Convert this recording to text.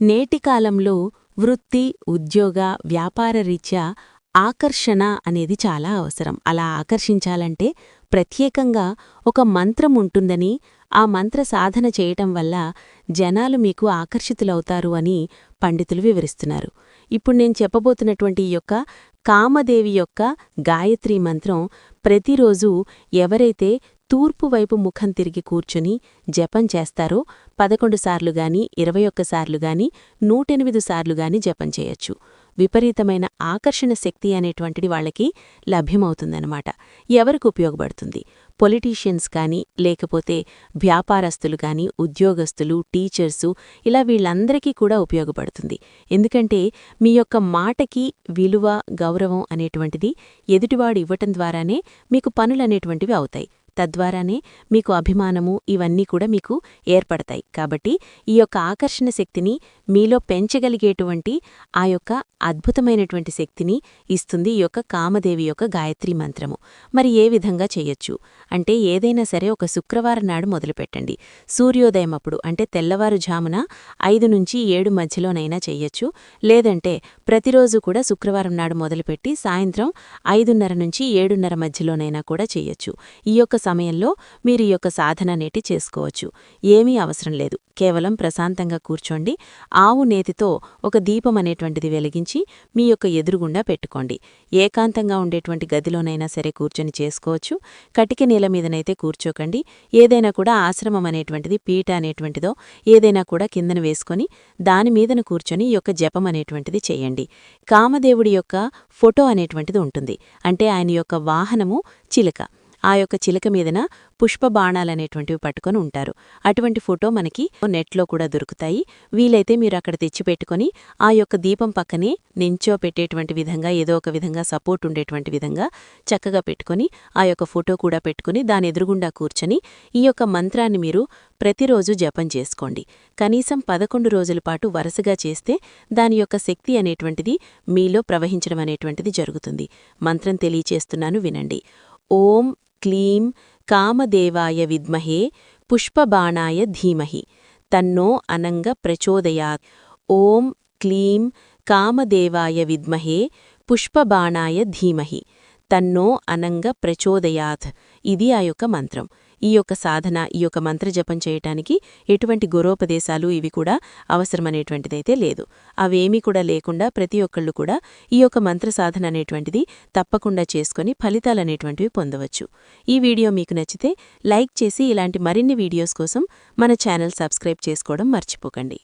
నేటి కాలంలో వృత్తి ఉద్యోగ వ్యాపార రీత్యా ఆకర్షణ అనేది చాలా అవసరం. అలా ఆకర్షించాలంటే ప్రత్యేకంగా ఒక మంత్రం ఉంటుందని ఆ మంత్ర సాధన చేయటం వల్ల జనాలు మీకు ఆకర్షితులవుతారు అని పండితులు వివరిస్తున్నారు. ఇప్పుడు నేను చెప్పబోతున్నటువంటి ఈ యొక్క కామదేవి యొక్క గాయత్రీ మంత్రం ప్రతిరోజు ఎవరైతే తూర్పు వైపు ముఖం తిరిగి కూర్చుని జపం చేస్తారో పదకొండు సార్లుగాని ఇరవై ఒక్కసార్లు గాని నూటెనిమిది సార్లు గాని జపం చేయొచ్చు. విపరీతమైన ఆకర్షణ శక్తి అనేటువంటిది వాళ్ళకి లభ్యమవుతుందన్నమాట. ఎవరికి ఉపయోగపడుతుంది? పొలిటీషియన్స్ కానీ లేకపోతే వ్యాపారస్తులు కానీ ఉద్యోగస్తులు టీచర్సు ఇలా వీళ్ళందరికీ కూడా ఉపయోగపడుతుంది. ఎందుకంటే మీ యొక్క మాటకి విలువ గౌరవం అనేటువంటిది ఎదుటివాడు ఇవ్వటం ద్వారానే మీకు పనులనేటువంటివి అవుతాయి. తద్వారానే మీకు అభిమానము ఇవన్నీ కూడా మీకు ఏర్పడతాయి. కాబట్టి ఈ యొక్క ఆకర్షణ శక్తిని మీలో పెంచగలిగేటువంటి ఆ యొక్క అద్భుతమైనటువంటి శక్తిని ఇస్తుంది ఈ యొక్క కామదేవి యొక్క గాయత్రి మంత్రము. మరి ఏ విధంగా చేయొచ్చు? అంటే ఏదైనా సరే ఒక శుక్రవారం నాడు మొదలుపెట్టండి. సూర్యోదయం అప్పుడు అంటే తెల్లవారుజామున ఐదు నుంచి ఏడు మధ్యలోనైనా చెయ్యొచ్చు లేదంటే ప్రతిరోజు కూడా శుక్రవారం నాడు మొదలుపెట్టి సాయంత్రం ఐదున్నర నుంచి ఏడున్నర మధ్యలోనైనా కూడా చెయ్యొచ్చు ఈ యొక్క సమయంలో మీరు ఈ యొక్క సాధన నేటి చేసుకోవచ్చు. ఏమీ అవసరం లేదు. కేవలం ప్రశాంతంగా కూర్చోండి. ఆవు నేతితో ఒక దీపం అనేటువంటిది వెలిగించి మీ యొక్క ఎదురుగుండా పెట్టుకోండి. ఏకాంతంగా ఉండేటువంటి గదిలోనైనా సరే కూర్చొని చేసుకోవచ్చు. కటిక నేల మీదనైతే కూర్చోకండి. ఏదైనా కూడా ఆశ్రమం అనేటువంటిది పీట అనేటువంటిదో ఏదైనా కూడా కిందన వేసుకొని దాని మీదన కూర్చొని ఈ యొక్క జపం అనేటువంటిది చేయండి. కామదేవుడి యొక్క ఫోటో అనేటువంటిది ఉంటుంది. అంటే ఆయన యొక్క వాహనము చిలక. ఆ యొక్క చిలక మీదన పుష్ప బాణాలనేటువంటివి పట్టుకొని ఉంటారు. అటువంటి ఫోటో మనకి నెట్లో కూడా దొరుకుతాయి. వీలైతే మీరు అక్కడ తెచ్చిపెట్టుకొని ఆ యొక్క దీపం పక్కనే నించో పెట్టేటువంటి విధంగా ఏదో ఒక విధంగా సపోర్ట్ ఉండేటువంటి విధంగా చక్కగా పెట్టుకొని ఆ యొక్క ఫోటో కూడా పెట్టుకుని దాని ఎదురుగుండా కూర్చొని ఈ యొక్క మంత్రాన్ని మీరు ప్రతిరోజు జపం చేసుకోండి. కనీసం పదకొండు రోజుల పాటు వరుసగా చేస్తే దాని యొక్క శక్తి అనేటువంటిది మీలో ప్రవహించడం అనేటువంటిది జరుగుతుంది. మంత్రం తెలియచేస్తున్నాను వినండి. ఓం క్లీం కామదేవాయ విద్మహే పుష్పబాణాయ ధీమహి తన్నో అనంగ ప్రచోదయాత్. ఓం క్లీం కామదేవాయ విద్మహే పుష్పబాణాయ ధీమహి తన్నో అనంగ ప్రచోదయాత్. ఇది ఆ యొక్క మంత్రం. ఈ యొక్క సాధన ఈ యొక్క మంత్రజపం చేయటానికి ఎటువంటి గురోపదేశాలు ఇవి కూడా అవసరమనేటువంటిదైతే లేదు. అవేమీ కూడా లేకుండా ప్రతి ఒక్కళ్ళు కూడా ఈ యొక్క మంత్ర సాధన అనేటువంటిది తప్పకుండా చేసుకుని ఫలితాలనేటువంటివి పొందవచ్చు. ఈ వీడియో మీకు నచ్చితే లైక్ చేసి ఇలాంటి మరిన్ని వీడియోస్ కోసం మన ఛానల్ సబ్స్క్రైబ్ చేసుకోవడం మర్చిపోకండి.